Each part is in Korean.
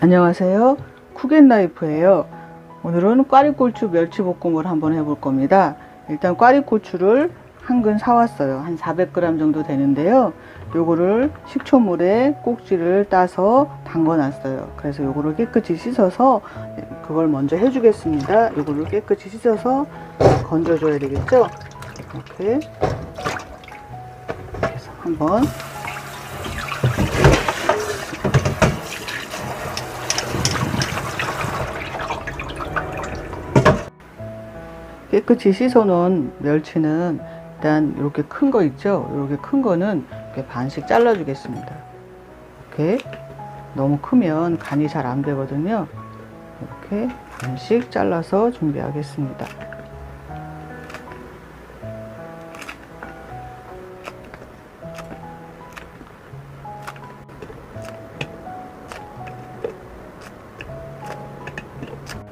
안녕하세요. 쿠겐라이프예요. 오늘은 꽈리고추 멸치볶음을 한번 해볼 겁니다. 일단 꽈리고추를 한 근 사왔어요. 한 400g 정도 되는데요. 요거를 식초물에 꼭지를 따서 담궈 놨어요. 그래서 요거를 깨끗이 씻어서 그걸 먼저 해주겠습니다. 요거를 깨끗이 씻어서 건져 줘야 되겠죠? 이렇게 한번 깨끗이 씻어놓은 멸치는 일단 이렇게 큰 거 있죠? 이렇게 큰 거는 이렇게 반씩 잘라주겠습니다. 이렇게 너무 크면 간이 잘 안 되거든요. 이렇게 반씩 잘라서 준비하겠습니다.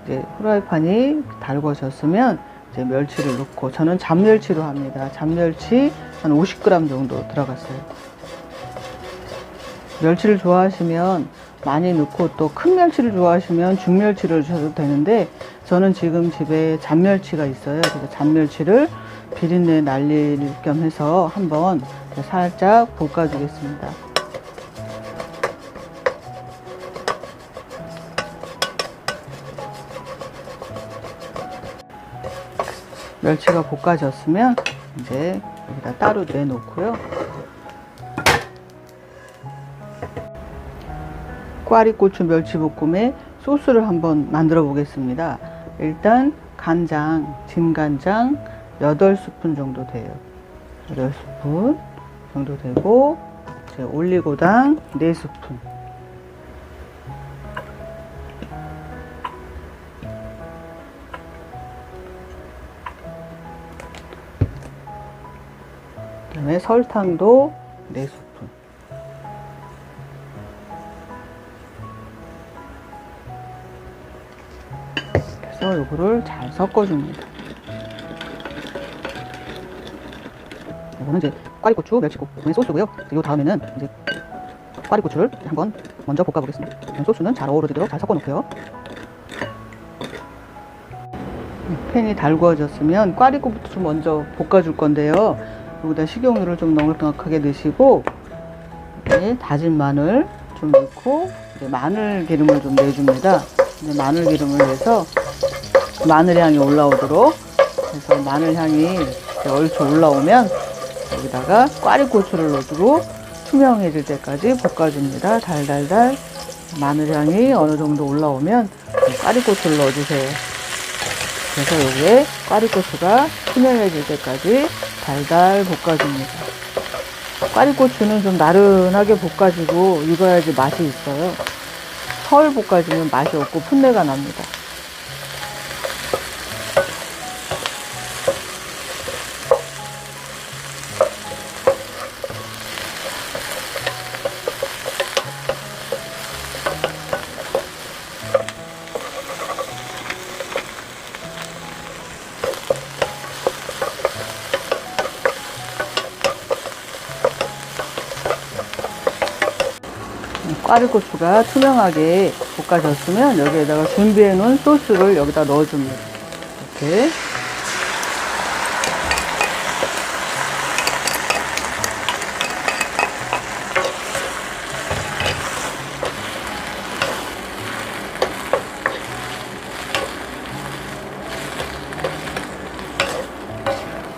이제 후라이팬이 달궈졌으면 이제 멸치를 넣고 저는 잡멸치로 합니다. 잡멸치 한 50g 정도 들어갔어요. 멸치를 좋아하시면 많이 넣고 또 큰 멸치를 좋아하시면 중멸치를 주셔도 되는데 저는 지금 집에 잡멸치가 있어요. 그래서 잡멸치를 비린내 날릴 겸 해서 한번 살짝 볶아주겠습니다. 멸치가 볶아졌으면 이제 여기다 따로 내놓고요. 꽈리고추 멸치볶음에 소스를 한번 만들어 보겠습니다. 일단 간장, 진간장 8스푼 정도 돼요. 8스푼 정도 되고 올리고당 4스푼 그 다음에 설탕도 4스푼. 그래서 요거를 잘 섞어줍니다. 이거는 이제 꽈리고추 멸치볶음의 소스고요. 이 다음에는 이제 꽈리고추를 한번 먼저 볶아보겠습니다. 소스는 잘 어우러지도록 잘 섞어놓고요. 팬이 달구어졌으면 꽈리고추 먼저 볶아줄 건데요. 여기다 식용유를 좀 넉넉하게 넣으시고 다진 마늘 좀 넣고 마늘 기름을 좀 내줍니다. 마늘 기름을 내서 마늘 향이 올라오도록 해서 마늘 향이 얼추 올라오면 여기다가 꽈리고추를 넣어주고 투명해질 때까지 볶아줍니다. 달달달 마늘 향이 어느 정도 올라오면 꽈리고추를 넣어주세요. 그래서 여기에 꽈리고추가 투명해질 때까지 달달 볶아줍니다. 꽈리고추는 좀 나른하게 볶아지고 익어야지 맛이 있어요. 털 볶아지면 맛이 없고 풋내가 납니다. 꽈리고추가 투명하게 볶아졌으면 여기에다가 준비해 놓은 소스를 여기다 넣어줍니다. 이렇게.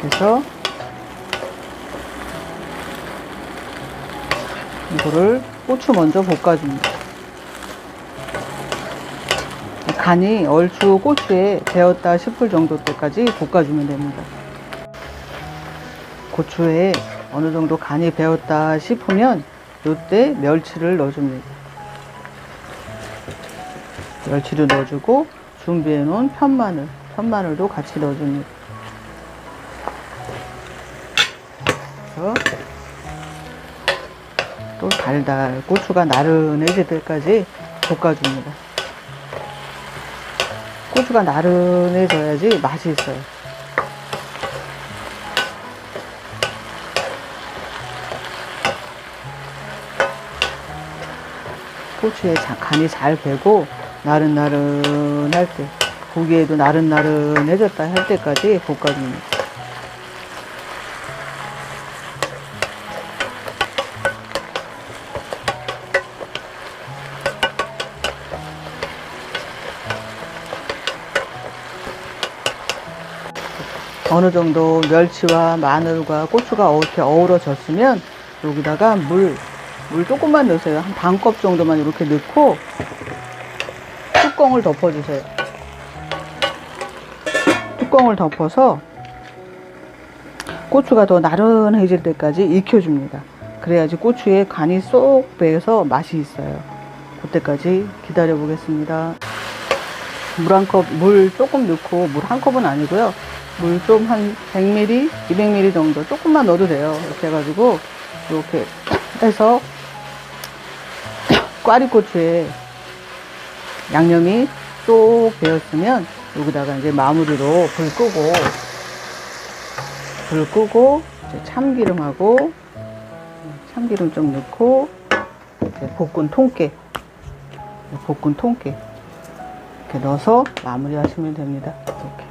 그래서 이거를 고추 먼저 볶아줍니다. 간이 얼추 고추에 배었다 싶을 정도 때까지 볶아주면 됩니다. 고추에 어느 정도 간이 배었다 싶으면 이때 멸치를 넣어줍니다. 멸치를 넣어주고 준비해 놓은 편마늘, 편마늘도 같이 넣어줍니다. 그래서 또 달달 고추가 나른해질 때까지 볶아줍니다. 고추가 나른해져야지 맛이 있어요. 고추에 자- 간이 잘 배고 나른나른할 때 고기에도 나른나른해졌다 할 때까지 볶아줍니다. 어느 정도 멸치와 마늘과 고추가 어- 이렇게 어우러졌으면 여기다가 물, 물 조금만 넣으세요. 한 반 컵 정도만 이렇게 넣고 뚜껑을 덮어주세요. 뚜껑을 덮어서 고추가 더 나른해질 때까지 익혀줍니다. 그래야지 고추에 간이 쏙 배서 맛이 있어요. 그때까지 기다려 보겠습니다. 물 한 컵, 물 조금 넣고, 물 한 컵은 아니고요. 물 좀 한 100ml, 200ml 정도 조금만 넣어도 돼요. 이렇게 해가지고, 이렇게 해서, 꽈리고추에 양념이 쏙 배었으면, 여기다가 이제 마무리로 불 끄고, 불 끄고, 참기름하고, 참기름 좀 넣고, 볶은 통깨, 볶은 통깨. 이렇게 넣어서 마무리 하시면 됩니다. 이렇게.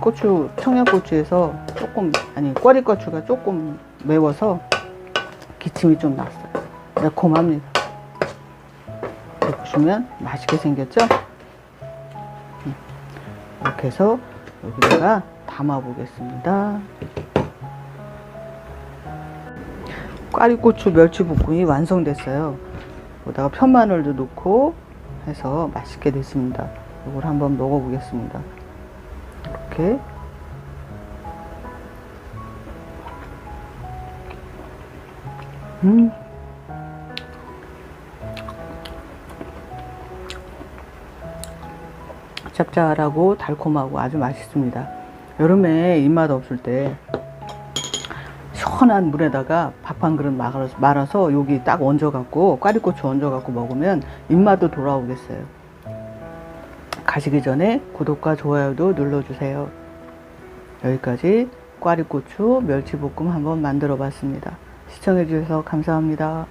고추, 청양고추에서 조금, 아니, 꽈리고추가 조금 매워서 기침이 좀 났어요. 매콤합니다. 보시면 맛있게 생겼죠? 음. 이렇게 해서 여기다가 담아 보겠습니다. 꽈리고추 멸치 볶음이 완성됐어요. 여기다가 편마늘도 넣고 해서 맛있게 됐습니다. 이걸 한번 먹어보겠습니다. 이렇게 음. 짭짤하고 달콤하고 아주 맛있습니다. 여름에 입맛 없을 때 시원한 물에다가 밥 한 그릇 말아서, 말아서 여기 딱 얹어갖고 꽈리고추 얹어갖고 먹으면 입맛도 돌아오겠어요. 가시기 전에 구독과 좋아요도 눌러주세요. 여기까지 꽈리고추 멸치볶음 한번 만들어 봤습니다. 시청해주셔서 감사합니다.